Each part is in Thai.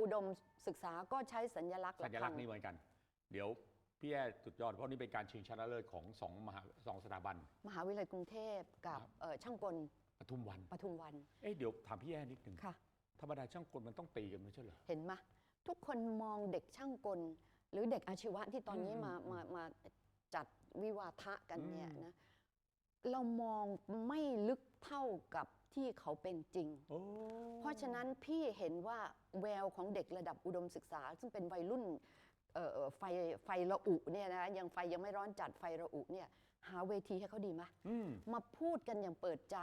อุดมศึกษาก็ใช้สัญลักษณ์สัญลักษณ์ระฆังนี้เหมือนกัน เดี๋ยวพี่แย่สุดยอดเพราะนี่เป็นการชิงชนะเลิศของสองมหาสองสถาบัน มหาวิทยาลัยกรุงเทพกับครับเอ่อช่างกลปทุมวันปทุมวัน เอ๊ะเดี๋ยวถามพี่แย่นิดนึงค่ะธรรมดาช่างกลมันต้องตีกันไม่ใช่เหรอเห็นไหมทุกคนมองเด็กช่างกล หรือเด็กอาชีวะที่ตอนนี้อืมมาอืมมามาจัดวิวาทะกันเนี่ยอืมนะ เรามองไม่ลึกเท่ากับที่เขาเป็นจริง โอ้ เพราะฉะนั้นพี่เห็นว่าแววของเด็กระดับอุดมศึกษา ซึ่งเป็นวัยรุ่นเอ่อเอ่อไฟไฟระอุเนี่ยนะยังไฟยังไม่ร้อนจัดไฟระอุเนี่ยหาเวทีให้เขาดีไหมอืม มาพูดกันอย่างเปิดใจ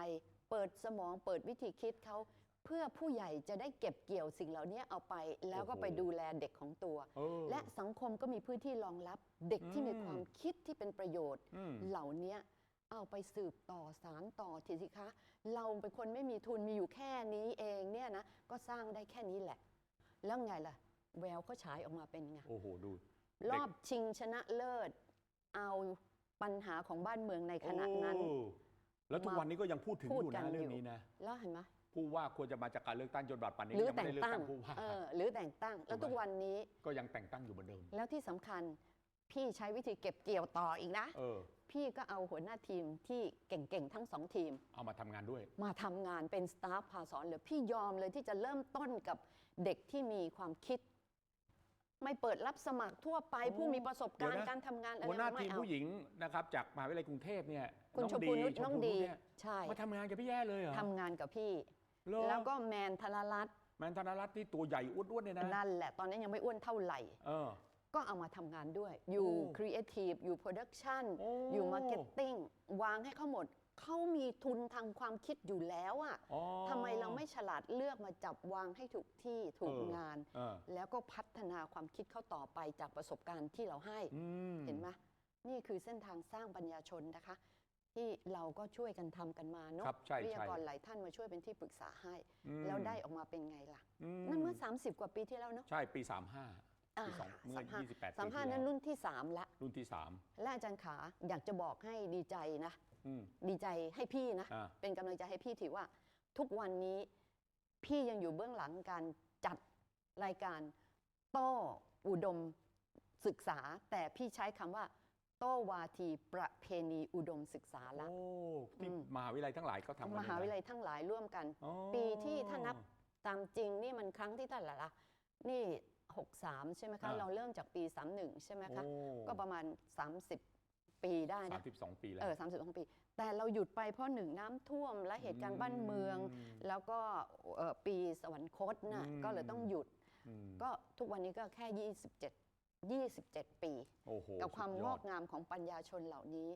เปิดสมองเปิดวิธีคิดเขาเพื่อผู้ใหญ่จะได้เก็บเกี่ยวสิ่งเหล่านี้เอาไปแล้วก็โอ้โหไปดูแลเด็กของตัว เออ และสังคมก็มีพื้นที่รองรับเด็กที่มีอืมความคิดที่เป็นประโยชน์อืมเหล่านี้ เอาไปสืบต่อสารต่อทีสิคะ เราเป็นคนไม่มีทุนมีอยู่แค่นี้เองเนี่ยนะ ก็สร้างได้แค่นี้แหละ แล้วไงล่ะ แววเขาฉายออกมาเป็นไง โอ้โห ดู รอบชิงชนะเลิศ เอาปัญหาของบ้านเมืองในขณะนั้นโอ้แล้วทุกมาวันนี้ก็ยังพูดถึงพูอดยู่กันะนเรื่อองยู่นี้นะ แล้วเห็นไหมผู้ว่าควรจะมาจากการเลือกตั้งจนบัดป่านนี้หรือยังไม่แต่งได้เลือกตั้งตั้งผู้ว่าเออหรือแต่งตั้ง แล้วถูกไหมทุกวันนี้ก็ยังแต่งตั้งอยู่เหมือนเดิม แล้วที่สำคัญพี่ใช้วิธีเก็บเกี่ยวต่ออีกนะเออ พี่ก็เอาหัวหน้าทีมที่เก่งๆ ทั้งสองทีม เอามาทำงานด้วย มาทำงานเป็นสตาฟพาสอนเลยพี่ยอมเลยที่จะเริ่มต้นกับเด็กที่มีความคิด ไม่เปิดรับสมัครทั่วไปโอ้ผู้มีประสบการเดี๋ยวณ์นะ การทำงานอะไรหัวหน้าไม่ทีมเอา ผู้หญิงนะครับจากมหาวิทยาลัยกรุงเทพเนี่ยคุณน้องชมพูนุชชมน้องพูดีเนี่ยใช่มาทำงานกับพี่แย่เลยเหรอทำงานกับพี่ เหรอแล้วก็แมนธนรัตน์แมนธนรัตน์ที่ตัวใหญ่อ้วนๆเนี่ยนะนั่นแหละตอนนี้นยังไม่อ้วนเท่าไหร่ เออ ก็เอามาทำงานด้วย อยู่โอ้ครีเอทีฟอยู่โปรดักชันโอ้ อยู่มาร์เก็ตติ้งวางให้เขาหมด เขามีทุนทางความคิดอยู่แล้วอะอ๋อ ทำไมเราไม่ฉลาดเลือกมาจับวางให้ถูกที่ถูกเอองาน เออ แล้วก็พัฒนาความคิดเขาต่อไปจากประสบการณ์ที่เราให้ อืม เห็นไหมนี่คือเส้นทางสร้างปัญญาชนนะคะ ที่เราก็ช่วยกันทำกันมาเนาะครับใช่วิทใช่ยากรหลายท่านมาช่วยเป็นที่ปรึกษาให้ อืม แล้วได้ออกมาเป็นไงล่ะอืนั่นเมื่อ 30 กว่าปีที่แล้วเนาะใช่ปี 35 อ่าปีสองเมื่อสามห้า28สามปีห้าที่นั้แล้นวรุ่นที่3ละรุ่นที่และอาจารย์ขาอยากจะบอกให้ดีใจนะ3อืม ดีใจให้พี่นะ อ่า เป็นกำลังใจให้พี่ถือว่า ทุกวันนี้พี่ยังอยู่เบื้องหลังการจัดรายการโต้อุดมศึกษา แต่พี่ใช้คำว่า โต้วาทีประเพณีอุดมศึกษาละ โอ้ที่อืม มหาวิทยาลัยทั้งหลายก็ทำกันมหาวิทยาเลลัยทั้งหลายร่วมกัน อ๋อ ปีที่ถ้านับ ตามจริงนี่มันครั้งที่เท่าไหร่ละนี่ 63 ใช่ไหมคะ อ่า เราเริ่มจากปี 31 ใช่ไหมคะ โอ้ก็ประมาณ 30 ปีได้สานะ มสิบสองปีแล้ว เออ32ปี แต่เราหยุดไปเพราะหนึ่งน้ำท่วมและเหตุการณ์บ้านเมือง อืมแล้วก็เอ่อปีสวรรคตน่ะอืม ก็เลยต้องหยุด อืมก็ทุกวันนี้ก็แค่ 27 27 ปี โอ้โหกับความสุดงยอดกงามของปัญญาชนเหล่านี้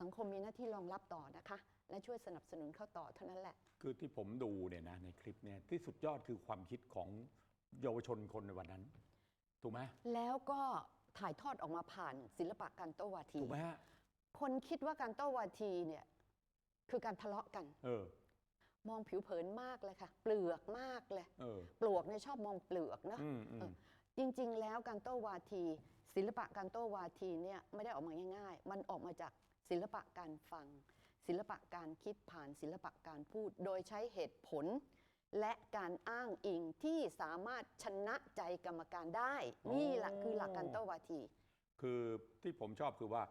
สังคมมีหน้าที่รองรับต่อนะคะ และช่วยสนับสนุนเข้าต่อเท่านั้นแหละ คือที่ผมดูเนี่ยนะในคลิปเนี่ยที่สุดยอดคือความคิดของ เยาวชนคนในวันนั้น ถูกไหมแล้วก็ถ่ายทอดออกมาผ่านศิลปะการโต้วาที ถูกไหมฮะคนคิดว่าการโต้วาทีเนี่ยคือการทะเลาะกัน เออ มองผิวเผินมากเลยค่ะ เปลือกมากเลย เออ ปลวกเนี่ยชอบมองเปลือกนะอืมอืมเออจริง ๆ แล้วการโต้วาที ศิลปะการโต้วาทีเนี่ยไม่ได้ออกมาง่าย ๆ มันออกมาจากศิลปะการฟัง ศิลปะการคิดผ่านศิลปะการพูด โดยใช้เหตุผล และการอ้างอิงที่สามารถชนะใจกรรมการได้ นี่แหละคือหลักการโต้วาที คือที่ผมชอบคือว่า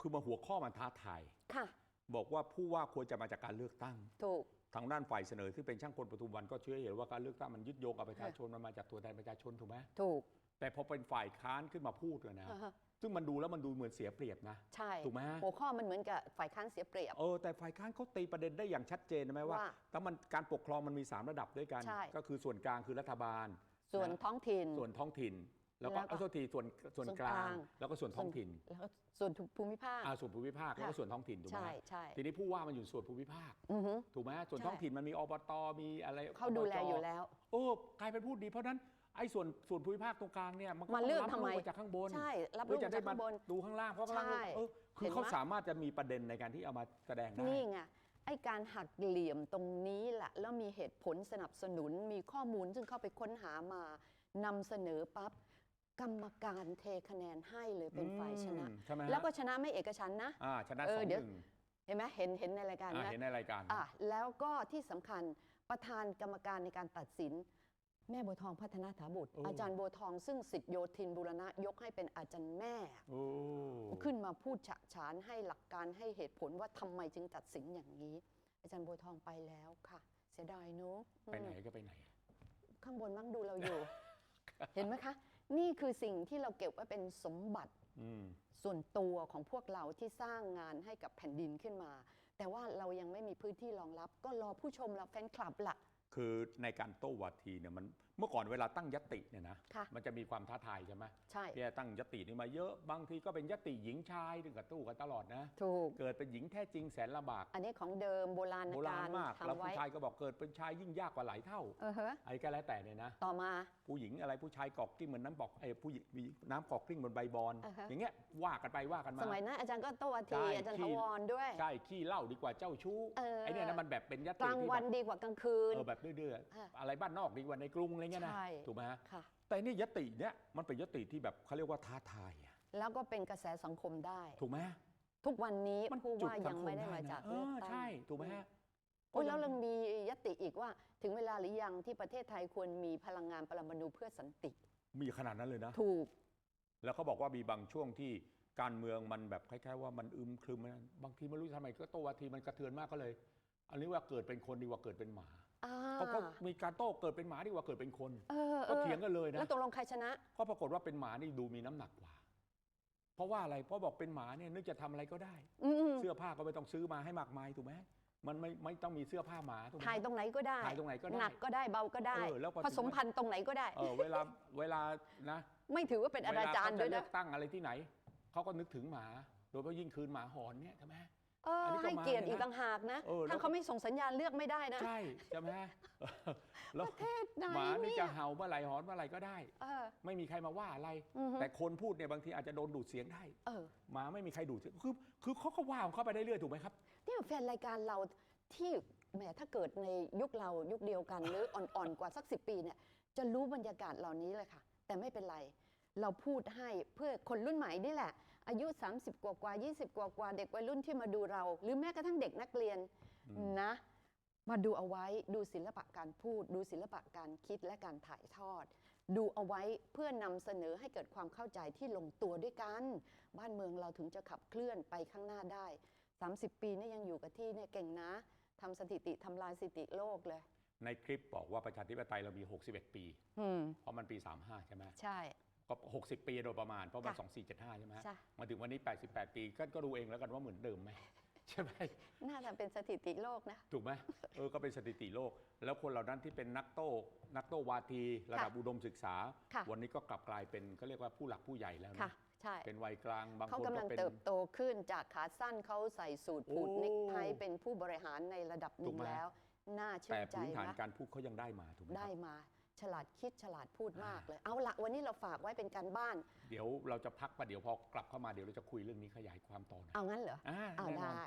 คือมาหัวข้อมันท้าทายค่ะ บอกว่าผู้ว่าควรจะมาจากการเลือกตั้ง ถูก ทางด้านฝ่ายเสนอที่เป็นช่างกลปทุมวันก็เชื่อเห็นว่าการเลือกตั้งมันยึดโยงกับประชาชนมันมาจากตัวแทนประชาชนถูกไหมถูก แต่พอเป็นฝ่ายค้านขึ้นมาพูดเลยนะ อ่าฮะ ซึ่งมันดูแล้วมันดูเหมือนเสียเปรียบนะ ใช่ถูกไหมหัวข้อมันเหมือนกับฝ่ายค้านเสียเปรียบ เออแต่ฝ่ายค้านเขาตีประเด็นได้อย่างชัดเจนนะไหมว่าว่าแต่มันการปกครองมันมี 3 ระดับด้วยกัน ใช่ ก็คือส่วนกลางคือรัฐบาลส่วนนะท้องถิ่น ส่วนท้องถิ่น แล้วก็แล้วก็เอาโทษทีส่วนส่วนส่วนกลากลาง ง แล้วก็ส่วนท้องถิ่นแล้วก็ส่วนภูมิภาค อ่าส่วนภูมิภาคแล้วก็ค่ะส่วนท้องถิ่นถูกไหมใช่ใช่ ทีนี้ผู้ว่ามันอยู่ส่วนภูมิภาค อือฮึ ถูกไหมส่วนใช่ ท้องถิ่นมันมีอบตมีอะไรเขาดูแลบจอยู่แล้วเออกลายเป็นพูดดีเพราะฉะนั้น ไอ้ส่วนส่วนภูมิภาคตรงกลางเนี่ยมันก็มาเลือกต้งทำไมรู้าจากข้างบนใช่ รับเพื่รู้อจะมาได้จากมาข้างบน ดูข้างล่างเพราะข้างล่างใช่เออคือเห็นไหม เขาสามารถจะมีประเด็นในการที่เอามาแสดงได้ นี่ไงไอ้การหักเหลี่ยมตรงนี้แหละแล้วมีเหตุผลสนับสนุนมีข้อมูลซึ่งเข้าไปค้นหามานำเสนอปั๊บกรรมการเทคะแนนให้เลยเป็นฝ่ายชนะ อืมใช่ไหมฮะ แล้วก็ชนะไม่เอกฉันท์นะ อ่าชนะเอสอองเดี๋หยว นึ่งเห็นไหมเห็นเห็นในรายการอ่านะเห็นในรายการ อะแล้วก็ที่สำคัญประธานกรรมการในการตัดสิน แม่บัวทองพัฒนาถาบุตรโอ้อาจารย์บัวทองซึ่งสิทธิโยธินบุรณะยกให้เป็นอาจารย์แม่โอ้ขึ้นมาพูดฉะฉานให้หลักการให้เหตุผลว่าทำไมจึงตัดสินอย่างนี้ อาจารย์บัวทองไปแล้วค่ะ เสียดายเนอะไปไหนอืมก็ไปไหน ข้างบนมั่งดูเราอยู่ เห็นไหมคะ นี่คือสิ่งที่เราเก็บไว้เป็นสมบัติอืมส่วนตัวของพวกเราที่สร้างงานให้กับแผ่นดินขึ้นมา แต่ว่าเรายังไม่มีพื้นที่รองรับ ก็รอผู้ชมเราแฟนคลับละ คือในการโต้วาทีเนี่ยมัน เมื่อก่อนเวลาตั้งยติเนี่ยนะค่ะมันจะมีความท้าทายใช่ไหมใช่พี่ตั้งยตินี่มาเยอะบางทีก็เป็นยติหญิงชายถึงกับตู้กันตลอดนะ ถูก เกิดเป็นหญิงแท้จริงแสนลำบาก อันนี้ของเดิมโบราณโบราการณมากแล้วทำไว้ผู้ชายก็บอกเกิดเป็นชายยิ่งยากกว่าหลายเท่าเออฮะไอ้ก็แล้วแต่เนี่ยนะ ต่อมา ผู้หญิงอะไรผู้ชายกอกกลิ้งเหมือนน้ำบอกไอ้ผู้หญิงมีน้ำกอกกลิ้งบนใบบอนอ่าฮะ อย่างเงี้ยว่ากันไปว่ากันมา สมัยนั้นอาจารย์ก็โตวาใช่ทีอาจารย์ที่ถาวรด้วย ใช่ ขี้เหล้าดีกว่าเจ้าชู้เออ ไอ้เนี่ยนะมันแบบเป็นยกติลางที่วัแบนบดีกว่ากลางคืน เออแบบดื้ออะๆอะไรบ้านนอกดีกว่าในกรุงอะไรเงี้ยนะใช่ถูกไหมฮะค่ะ แต่นี่ยติเนี่ยมันเป็นยติที่แบบเขาเรียกว่าท้าทายอะแล้วก็เป็นกระแสสังคมได้ ถูกไหมทุกวันนี้มันผู้จุดว่าสัยังคไม่ได้มานะจากเอเลือกอตั้ง ใช่ถูกไหมฮะ โอ้ยแล้วเรามียติอีกว่า ถึงเวลาหรือยังที่ประเทศไทยควรมีพลังงานปรมาณูเพื่อสันติ มีขนาดนั้นเลยนะ ถูก แล้วเขาบอกว่ามีบางช่วงที่การเมืองมันแบบคล้ายๆว่ามันอึมครึมนะบางทีไม่รู้ทำไมก็โตวาทีมันกระเทือนมากก็เลย อันนี้ว่าเกิดเป็นคนดีกว่าเกิดเป็นหมา อ่าเขาก็มีการโต้เกิดเป็นหมาดีกว่าเกิดเป็นคน เออเอก็อเถียงกันเลยนะ แล้วตกลงใครชนะ ก็ปรากฏว่าเป็นหมานี่ดูมีน้ำหนักกว่า เพราะว่าอะไร เพราะบอกเป็นหมาเนี่ยนึกจะทำอะไรก็ได้ อืมเสื้อผ้าก็ไม่ต้องซื้อมาให้มากมายถูกไหมมันไม่ไม่ต้องมีเสื้อผ้าหมาถูกไหมถ่ายตรงไหนก็ได้ ถ่ายตรงไหนก็ได้หนักก็ได้เบาก็ได้ เออแล้วพอผถึงสมพันธุ์ตรงไหนก็ได้ เออเวลาเวลานะไม่ถือว่าเป็นอนาจารย์เวลด้วยเขจะเลืนะ อกตั้งอะไรที่ไหน เขาก็นึกถึงหมา โดยเฉพาะยิ่งคืนหมาหอนเนี่ยใช่ไหม เอออันนี้ก็ให้มาเกียรติเลยนะอีกต่างหากนะเออแล้ว ถ้าเขาไม่ส่งสัญญาณเลือกไม่ได้นะ ใช่ใช่ไหมเออแล้วประเทศไหนหมานี่เนี่จะยเห่าเมื่อไหร่หอนเมื่อไหร่ก็ได้ เออ ไม่มีใครมาว่าอะไร อือฮึ แต่คนพูดเนี่ยบางทีอาจจะโดนดูดเสียงได้เออหมาไม่มีใครดูดเสียงคือคือเขาก็ว่าของเขาไปได้เรื่อยถูกไหมครับ เนี่ยแฟนรายการเราที่แหมถ้าเกิดในยุคเรายุคเดียวกัน หรืออ่อนๆกว่าสักสิปีเนี่ย จะรู้บรรยากาศเหล่านี้เลยค่ะ แต่ไม่เป็นไร เราพูดให้เพื่อคนรุ่นใหม่นี่แหละ อายุ 30 กว่ากว่า20 กว่ากว่าเด็กวัยรุ่นที่มาดูเรา หรือแม้กระทั่งเด็กนักเรียนอืมนะ มาดูเอาไว้ดูศิลปะการพูด ดูศิลปะการคิดและการถ่ายทอด ดูเอาไว้เพื่อนำเสนอให้เกิดความเข้าใจที่ลงตัวด้วยกัน บ้านเมืองเราถึงจะขับเคลื่อนไปข้างหน้าได้ 30 ปีเนี่ยยังอยู่กับที่เนี่ยเก่งนะทำสถิติทำลายสถิติโลกเลยในคลิปบอกว่าประชาธิปไตยเรามี 61 ปีอืมเพราะมันปี 35 ใช่ไหม ใช่ ก็ 60 ปีโดยประมาณ เพราะมันค่ะ2475 ใช่ไหมฮะใช่ มาถึงวันนี้ 88 ปีก็ก็ดูเองแล้วกันว่าเหมือนเดิมไหม ใช่ไหม น่าจะเป็นสถิติโลกนะ ถูกไหมเออก็เป็นสถิติโลก แล้วคนเหล่านั้นที่เป็นนักโต้ นักโต้วาที ระดับอุดมศึกษา ค่ะ วันนี้ก็กลับกลายเป็นเขาเรียกว่าผู้หลักผู้ใหญ่แล้วค่ะ นะใช่เป็นวัยกลางบางเขาคนกำก็ลังเป็น เติบโตขึ้นจากขาสั้นเขาใส่สูทผูกโอ้ เน็กไทเป็นผู้บริหารในระดับหถูนึ่กงไหมแล้ว น่าชื่แต่นใจพื้นฐานนะการพูดเขายังได้มาถูกไหมคได้รับมา ฉลาดคิดฉลาดพูดมากเลย เอาละวันนี้เราฝากไว้เป็นการบ้าน เดี๋ยวเราจะพักประเดี๋ยวพอกลับเข้ามาเดี๋ยวเราจะคุยเรื่องนี้ขยายความต่อนะเอางั้นเหรออ่าเอาแน่นอน ได้